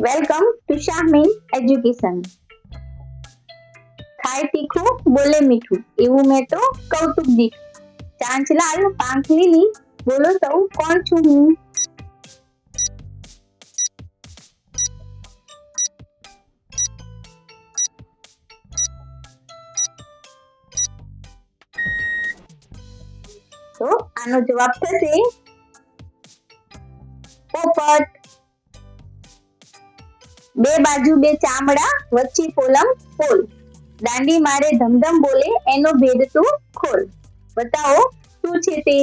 Welcome to Shahmeen education ખાય તીખું, બોલે મીઠું. એવું મેં તો કૌતુક દીઠું ચાંચલાલ પાંખ લીલી બોલો સૌ કોણ છું હું? તો આનો જવાબ થશે પોપટ. બે બાજુ બે ચામડા, વચ્ચે કોલમ પોલ દાંડી મારે ધમધમ બોલે, એનો ભેદ તું ખોલ. બતાવો, શું છે તે?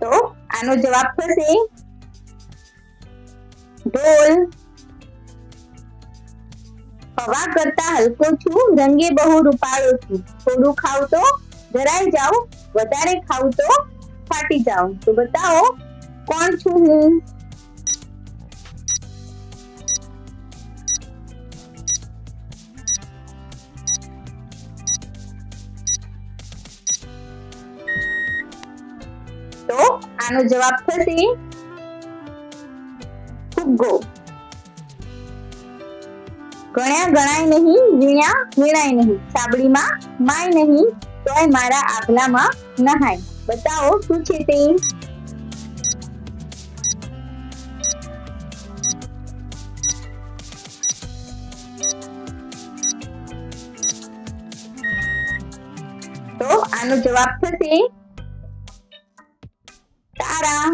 તો આનો જવાબ થશે. ઢોલ હવા કરતા હલકો છું, રંગે બહુ રૂપાળો છું. થોડું ખાવ તો ધરાઈ જાઉં, વધારે ખાવ તો, ફાટી જાઉં. તો બતાવો, કોણ છું હું? તો આનો જવાબ થશે, ફુગ્ગો. ગણ્યા ગણાય નહીં વીણ્યા વીણાય નહીં. સાબડીમાં માય નહીં, તોય મારા આભલામાં નહાય. બતાવો, શું છે તે? આનો જવાબ થશે, તારા.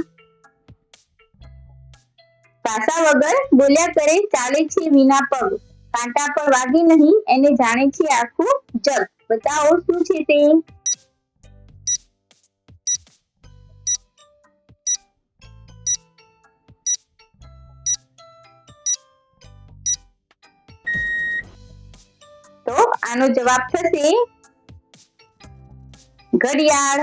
પાસા વગર બોલ્યા કરે, ચાલે છે વિના પગ. કાંટા પર વાગી નહીં, એને જાણે છે આખું જગ બતાવો, શું છે તે? તો આનો જવાબ થશે ઘડિયાળ.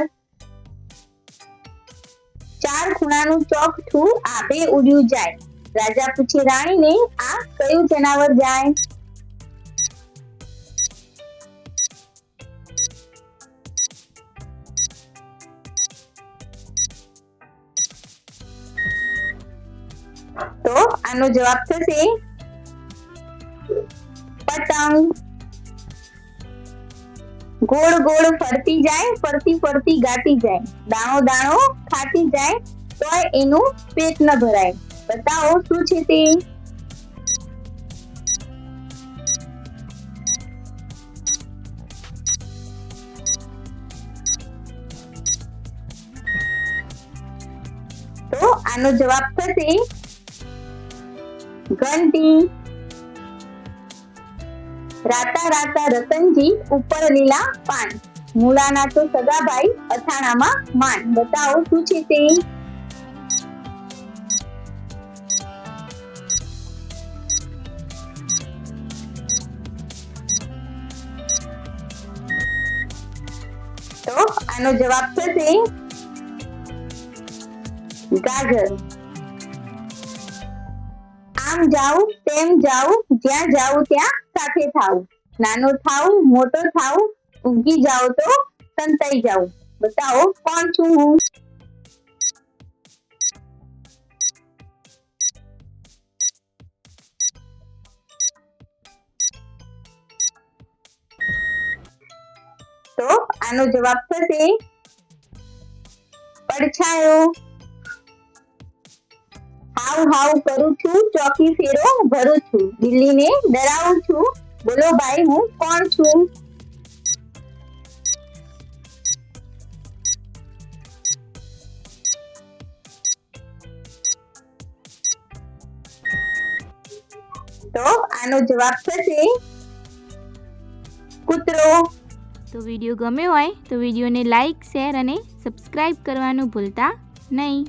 ચાર ખૂણાનું ચોકઠું આપે ઉડ્યું જાય. રાજા પૂછે, રાણીને આ કયું જનાવર જાય? તો આનો જવાબ થશે પતંગ. ગોળ ગોળ ફરતી જાય, ફરતી ફરતી ગાતી જાય. દાણો દાણો ખાતી જાય તો એનું પેટ ન ભરાય. બતાવો, શું છે તે? આનો જવાબ થશે ઘંટી. રાતા રાતા રતનજી ઉપર લીલા પાન. મૂળાના તો સગાભાઈ અથાણામાં માન. બતાવો શું છે તે? તો આનો જવાબ થશે ગાજર. આમ જાઉં, તેમ જાઉં, જ્યાં જાઉં ત્યાં સાથે થાવ નાનો થાવ મોટો થાવ ઊંઘી જાઓ તો સંતાઈ જાઉં. બતાવો, કોણ છું હું? તો આનો જવાબ થશે, પડછાયો. હાવ હાવ કરું છું ચોકી ફેરો, ભરું છું. દિલ્હીને ડરાવું છું. બોલો ભાઈ, હું કોણ છું? તો આનો જવાબ થશે, કૂતરો. તો વીડિયો ગમ્યો હોય તો વિડીયોને લાઈક, શેર અને સબસ્ક્રાઈબ કરવાનું ભૂલતા નહીં.